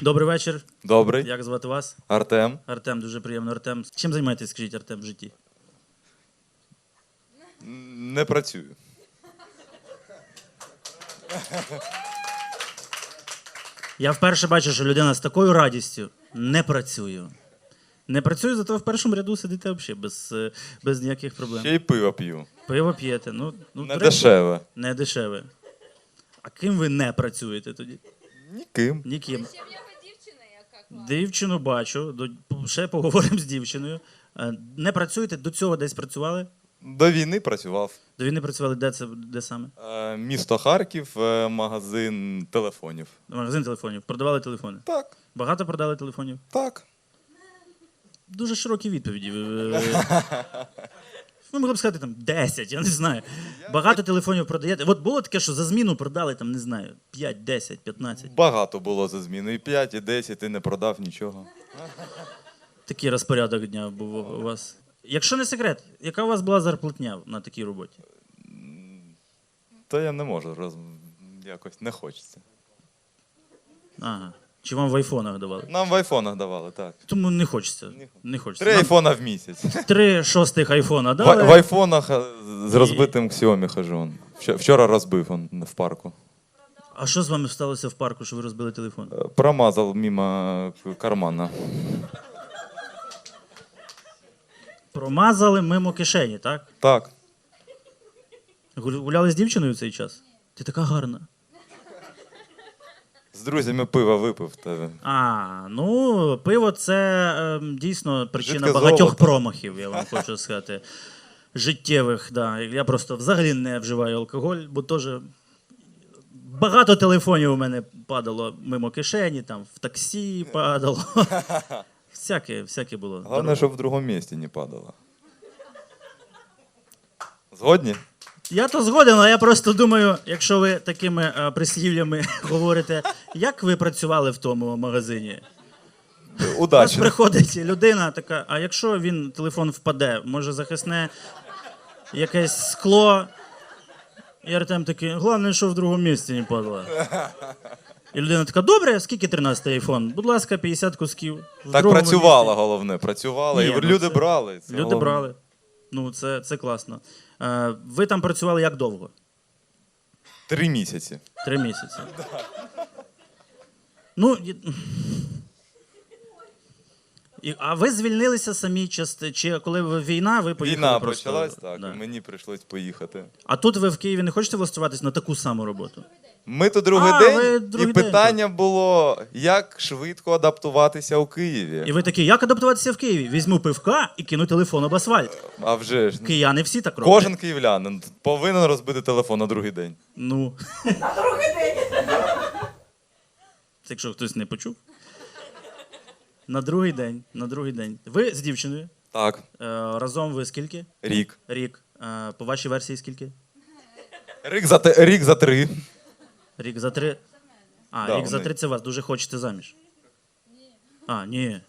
Добрий вечір. Добрий. Як звати вас? Артем. Артем, дуже приємно. Артем. Чим займаєтесь, скажіть, Артем, в житті? Не працюю. Я вперше бачу, що людина з такою радістю не працює. Не працюю, зато в першому ряду сидите взагалі без, е, без ніяких проблем. Ще й пиво п'ю. Пиво п'єте. Ну, ну, Не дешеве. Не дешеве. А ким ви не працюєте тоді? Ніким. Ніким. Ще в нього дівчина яка класна. Дівчину бачу, до, ще поговоримо з дівчиною. Е, Не працюєте, до цього десь працювали? До війни працював. До війни працювали, де це де саме? Е, Місто Харків, е, магазин телефонів. Магазин телефонів. Продавали телефони. Так, Багато продали телефонів? так. Дуже широкі відповіді. ви могли б сказати там 10, я не знаю. Багато телефонів продаєте. От було таке, що за зміну продали там, не знаю, 5, 10, 15. Багато було за зміну. І 5, і 10, ти не продав нічого. Такий розпорядок дня був у вас. Якщо не секрет, яка у вас була зарплатня на такій роботі? Та я не можу роз... якось не хочеться. Ага. Чи вам в айфонах давали? Нам в айфонах давали, так. Тому не хочеться. Не хочеться. Три Нам айфона в місяць. Три шостих айфона В, дали. в айфонах е, з розбитим Xiaomi хожу. он. Вчо- Вчора розбив он в парку. А що з вами сталося в парку, що ви розбили телефон? Е, Промазав мимо к- кармана. Промазали мимо кишені, так? Так. Гуляли з дівчиною в цей час? Ти така гарна. З друзями пиво випив. Та... А, ну, пиво це ем, дійсно причина Жидке багатьох золото. промахів, я вам хочу сказати. Життєвих, да. Я просто взагалі не вживаю алкоголь, бо теж багато телефонів у мене падало мимо кишені, там в таксі падало. Всяке, всяке було. Головне, щоб в другому місці не падало. Згодні? Я то згоден, але я просто думаю, якщо ви такими е, прислів'ями говорите, як ви працювали в тому магазині? У нас Удачі. приходить людина така, а якщо він телефон впаде, може захисне якесь скло. І Артем такий, головне, що в другому місці не падало. І людина така, добре, скільки 13 айфон? Будь ласка, 50 кусків. В Так другому працювало, місці». головне, працювало. Ні, і ну люди це- брали. це Люди головне. брали. Ну, це, це класно. Е, ви там працювали як довго? Три місяці. Три місяці. Ну, і- і, а ви звільнилися самі части, чи коли ви- війна, ви поїхали Війна просто? почалась, так, Да. і мені прийшлось поїхати. А тут ви в Києві не хочете влаштуватись на таку саму роботу? Ми тут другий А, день, ви і день питання було, як швидко адаптуватися у Києві. І ви такі, як адаптуватися в Києві? Візьму пивка і кину телефон об асфальт. А вже ж. Кияни всі так роблять. Кожен київлянин повинен розбити телефон на другий день. Ну. На другий день. Це якщо хтось не почув. На другий день. На другий день. Ви з дівчиною. Так, Е, разом ви скільки? рік. Рік. Е, по вашій версії скільки? Рік за, те- рік за три. Рік за три. А, Да, рік за вони- три це вас дуже хочете заміж. А, ні.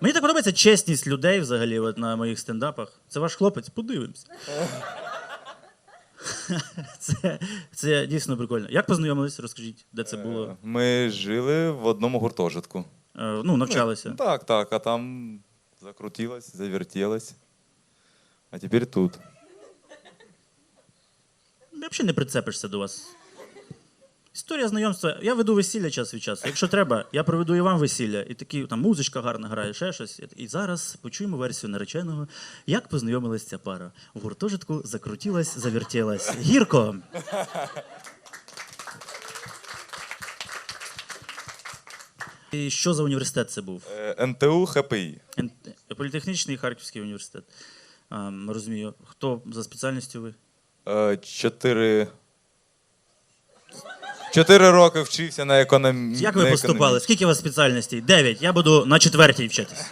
Мені так подобається чесність людей взагалі от на моїх стендапах. Це ваш хлопець, подивимось. це, це дійсно прикольно. Як познайомились, розкажіть, де це було? Ми жили в одному гуртожитку. Е, ну, навчалися. Так, так, а там закрутилось, завертілось. А тепер тут. Взагалі не прицепишся до вас. Історія знайомства. Я веду весілля час від часу. Якщо треба, я проведу і вам весілля. І такі там музичка гарна грає, ще щось. І зараз почуємо версію нареченого, як познайомилась ця пара. В гуртожитку закрутілась, завертілась. Гірко. І що за університет це був? Е, НТУ ХПІ. Політехнічний Харківський університет. Розумію. Хто за спеціальністю ви? Е, Чотири. Чотири роки вчився на економ... Як ви поступали? Скільки у вас спеціальностей? Дев'ять. Я буду на четвертій вчитись.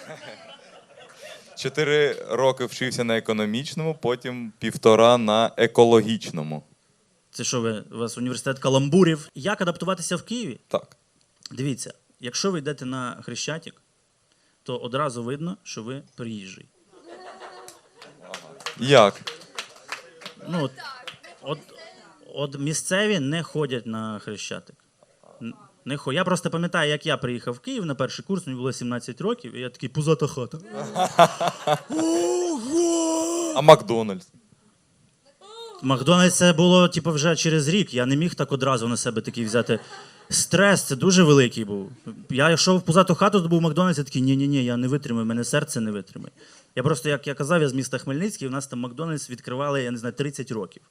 Чотири роки вчився на економічному, потім півтора на екологічному. Це що ви? У вас університет каламбурів. Як адаптуватися в Києві? Так. Дивіться, якщо ви йдете на Хрещатик, то одразу видно, що ви приїжджий. Як? Ну, от, от, от місцеві не ходять на Хрещатик. Не хо. Я просто пам'ятаю, як я приїхав в Київ на перший курс, мені було 17 років, і я такий пузата хата. Ого! А Макдональдс? Макдональдс це було типу, вже через рік. Я не міг так одразу на себе такий взяти. Стрес це дуже великий був. Я йшов в пузату хату, то був Макдональдс, я такий, ні-ні, ні, я не витримаю, мене серце не витримає. Я просто, як я казав, я з міста Хмельницький, у нас там Макдональдс відкривали, я не знаю, 30 років.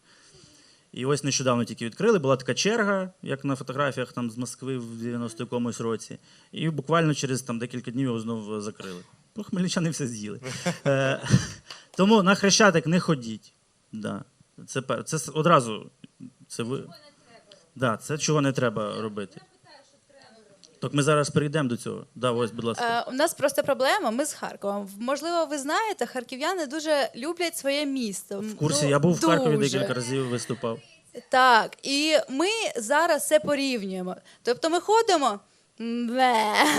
І ось нещодавно тільки відкрили, була така черга, як на фотографіях там з Москви в 90 якомусь році. І буквально через там, декілька днів його знову закрили. Ну, хмельничани все з'їли. Е, тому на хрещатик не ходіть. Да. Це, пер- це с- одразу. Це ви. Да, це чого не треба робити. Так ми зараз перейдемо до цього. Да, ось, будь ласка. Е, у нас просто проблема. Ми з Харковом. Можливо, ви знаєте, харків'яни дуже люблять своє місто. В курсі я був в Харкові Дуже. декілька разів виступав. Так, і ми зараз все порівнюємо. Тобто ми ходимо. Бе,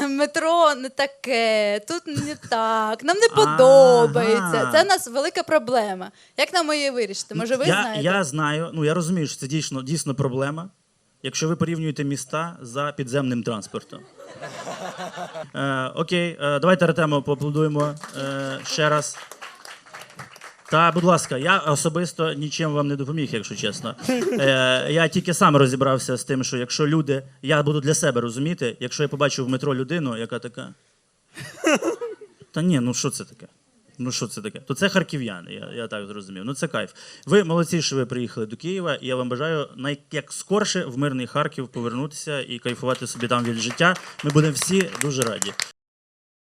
метро не таке, тут не так, нам не подобається. Ага. Це у нас велика проблема. Як нам її вирішити? Може, ви я, знаєте? я знаю, ну я розумію, що це дійсно, дійсно проблема, якщо ви порівнюєте міста за підземним транспортом. Е, окей, е, давайте Артему поаплодуємо е, ще раз. Та, будь ласка, я особисто нічим вам не допоміг, якщо чесно. Е, я тільки сам розібрався з тим, що якщо люди, я буду для себе розуміти, якщо я побачу в метро людину, яка така. Та ні, ну що це таке? Ну що це таке? То це харків'яни, я, я так зрозумів. Ну це кайф. Ви молодці, що ви приїхали до Києва, і я вам бажаю най- як скорше в мирний Харків повернутися і кайфувати собі там від життя. Ми будемо всі дуже раді.